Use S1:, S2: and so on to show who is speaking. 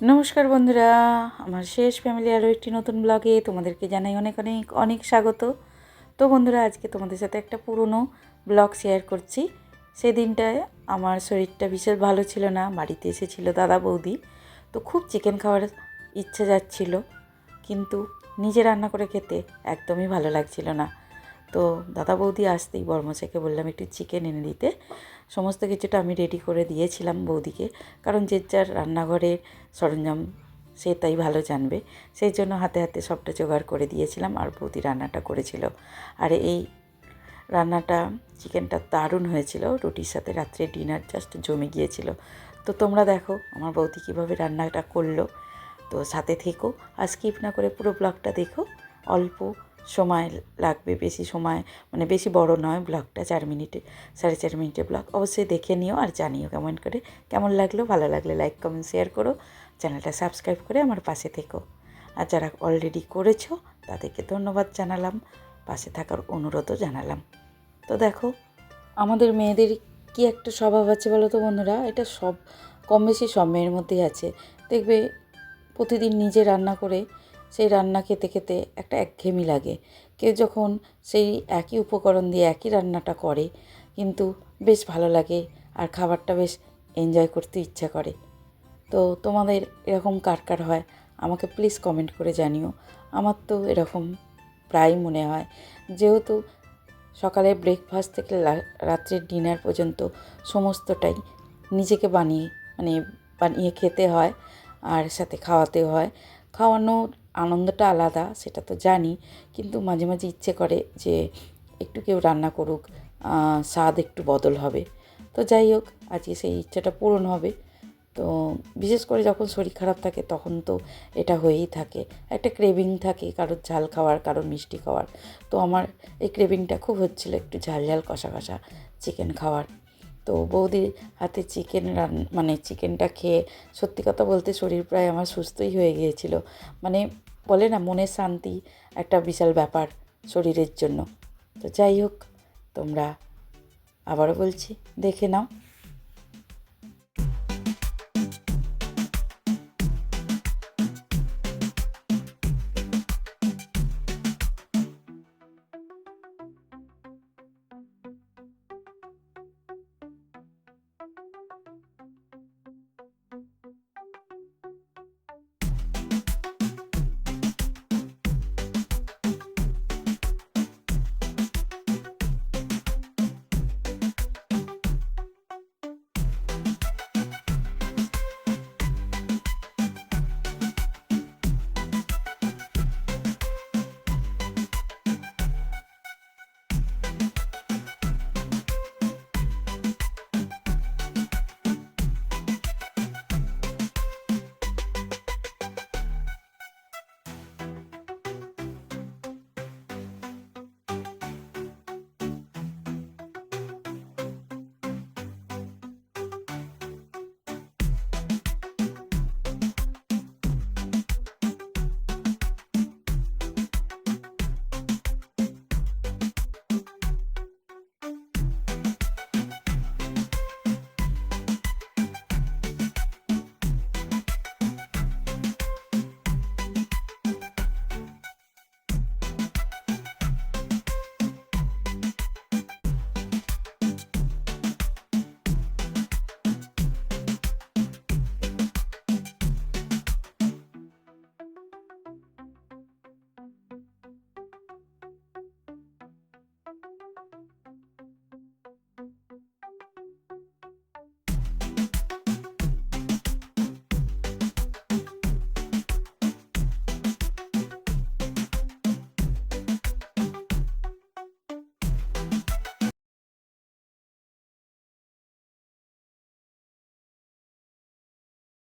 S1: নমস্কার বন্ধুরা, আমার শেষ ফ্যামিলি আরও একটি নতুন ব্লগে তোমাদেরকে জানাই অনেক অনেক অনেক স্বাগত। তো বন্ধুরা, আজকে তোমাদের সাথে একটা পুরনো ব্লগ শেয়ার করছি। সেদিনটায় আমার শরীরটা বিশেষ ভালো ছিল না, বাড়িতে এসেছিল দাদা বৌদি। তো খুব চিকেন খাওয়ার ইচ্ছে যাচ্ছিল, কিন্তু নিজে রান্না করে খেতে একদমই ভালো লাগছিল না। তো দাদা বৌদি আসতেই বর্মশাইকে বললাম একটু চিকেন এনে দিতে। সমস্ত কিছুটা আমি রেডি করে দিয়েছিলাম বৌদিকে। কারণ যে যার রান্নাঘরের সরঞ্জাম, সে তাই ভালো জানবে। সেই জন্য হাতে হাতে সবটা জোগাড় করে দিয়েছিলাম আর বৌদি রান্নাটা করেছিল। আর এই রান্নাটা, চিকেনটা দারুণ হয়েছিল। রুটির সাথে রাত্রে ডিনার জাস্ট জমে গিয়েছিল। তো তোমরা দেখো আমার বৌদি কীভাবে রান্নাটা করল। তো সাথে থেকো আর স্কিপ না করে পুরো ব্লগটা দেখো। অল্প সময় লাগবে, বেশি সময় মানে বেশি বড় নয় ব্লগটা, চার মিনিটে, সাড়ে চার মিনিটের ব্লগ। অবশ্যই দেখে নিও আর জানিও কেমন করে কেমন লাগল, ভালো লাগলে লাইক, কমেন্ট, শেয়ার করো, চ্যানেলটা সাবস্ক্রাইব করে আমার পাশে থেকো। আর যারা অলরেডি করেছ, তাদেরকে ধন্যবাদ জানালাম, পাশে থাকার অনুরোধও জানালাম। তো দেখো, আমাদের মেয়েদের কি একটা স্বভাব আছে বলো তো বন্ধুরা? এটা সব কম বেশি সব মেয়ের মধ্যেই আছে। দেখবে প্রতিদিন নিজে রান্না করে সেই রান্না খেতে খেতে একটা একঘেয়েমি লাগে। কেউ যখন সেই একই উপকরণ দিয়ে একই রান্নাটা করে, কিন্তু বেশ ভালো লাগে আর খাবারটা বেশ এনজয় করতে ইচ্ছা করে। তো তোমাদের এরকম কার কার হয়, আমাকে প্লিজ কমেন্ট করে জানিও। আমার তো এরকম প্রায় মনে হয়। যেহেতু সকালে ব্রেকফাস্ট থেকে রাত্রের ডিনার পর্যন্ত সমস্তটাই নিজেকে বানিয়ে মানে বানিয়ে খেতে হয় আর সাথে খাওয়াতে হয়। খাওয়ানোর আনন্দটা আলাদা, সেটা তো জানি। কিন্তু মাঝে মাঝে ইচ্ছে করে যে একটু কেউ রান্না করুক স্বাদ একটু বদল হবে। তো যাই হোক, আজকে সেই ইচ্ছাটা পূরণ হবে। তো বিশেষ করে যখন শরীর খারাপ থাকে, তখন তো এটা হয়েই থাকে। একটা ক্রেভিং থাকে কারোর ঝাল খাওয়ার, কারোর মিষ্টি খাওয়ার। তো আমার এই ক্রেভিংটা খুব হচ্ছিল একটু ঝাল ঝাল কষা কষা চিকেন খাওয়ার। তো বৌদির হাতে চিকেন রান মানে চিকেনটা খেয়ে সত্যি কথা বলতে শরীর প্রায় আমার সুস্থই হয়ে গিয়েছিল। মানে বলে না, মনের শান্তি একটা বিশাল ব্যাপার শরীরের জন্য। তো যাই হোক, তোমরা আবারও বলছি, দেখে নাও।